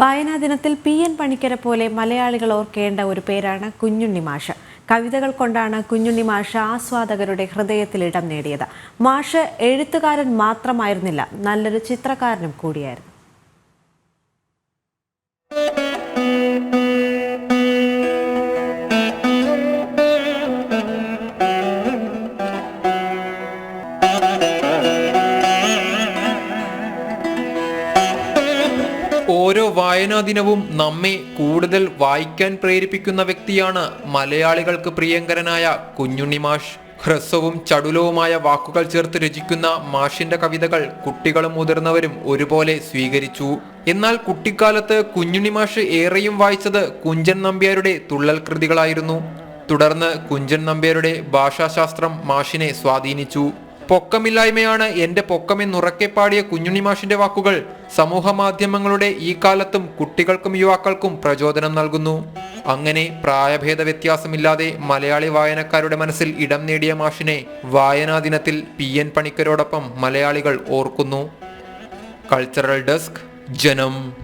വായനാ ദിനത്തിൽ P N പണിക്കരെ പോലെ മലയാളികൾ ഓർക്കേണ്ട ഒരു പേരാണ് കുഞ്ഞുണ്ണി മാഷ. കവിതകൾ കൊണ്ടാണ് കുഞ്ഞുണ്ണി മാഷ ആസ്വാദകരുടെ ഹൃദയത്തിൽ ഇടം നേടിയത്. മാഷ് എഴുത്തുകാരൻ മാത്രമായിരുന്നില്ല നല്ലൊരു ചിത്രകാരനും കൂടിയായിരുന്നു. ഓരോ വായനാ ദിനവും നമ്മെ കൂടുതൽ വായിക്കാൻ പ്രേരിപ്പിക്കുന്ന വ്യക്തിയാണ് മലയാളികൾക്ക് പ്രിയങ്കരനായ കുഞ്ഞുണ്ണി മാഷ്. ഹ്രസ്വവും ചടുലവുമായ വാക്കുകൾ ചേർത്ത് രചിക്കുന്ന മാഷിന്റെ കവിതകൾ കുട്ടികളും മുതിർന്നവരും ഒരുപോലെ സ്വീകരിച്ചു. എന്നാൽ കുട്ടിക്കാലത്ത് കുഞ്ഞുണ്ണി മാഷ് ഏറെയും വായിച്ചത് കുഞ്ചൻ നമ്പ്യാരുടെ തുള്ളൽ കൃതികളായിരുന്നു. തുടർന്ന് കുഞ്ചൻ നമ്പ്യാരുടെ ഭാഷാശാസ്ത്രം മാഷിനെ സ്വാധീനിച്ചു. പൊക്കമില്ലായ്മയാണ് എന്റെ പൊക്കമെന്നുറക്കെ പാടിയ കുഞ്ഞുണ്ണി മാഷിന്റെ വാക്കുകൾ. സമൂഹ മാധ്യമങ്ങളുടെ ഈ കാലത്തും കുട്ടികൾക്കും യുവാക്കൾക്കും പ്രചോദനം നൽകുന്നു. അങ്ങനെ പ്രായഭേദ വ്യത്യാസമില്ലാതെ മലയാളി വായനക്കാരുടെ മനസ്സിൽ ഇടം നേടിയ മാഷിനെ വായനാ ദിനത്തിൽ പി എൻ പണിക്കരോടൊപ്പം മലയാളികൾ ഓർക്കുന്നു. കൾച്ചറൽ ഡെസ്ക് ജനം.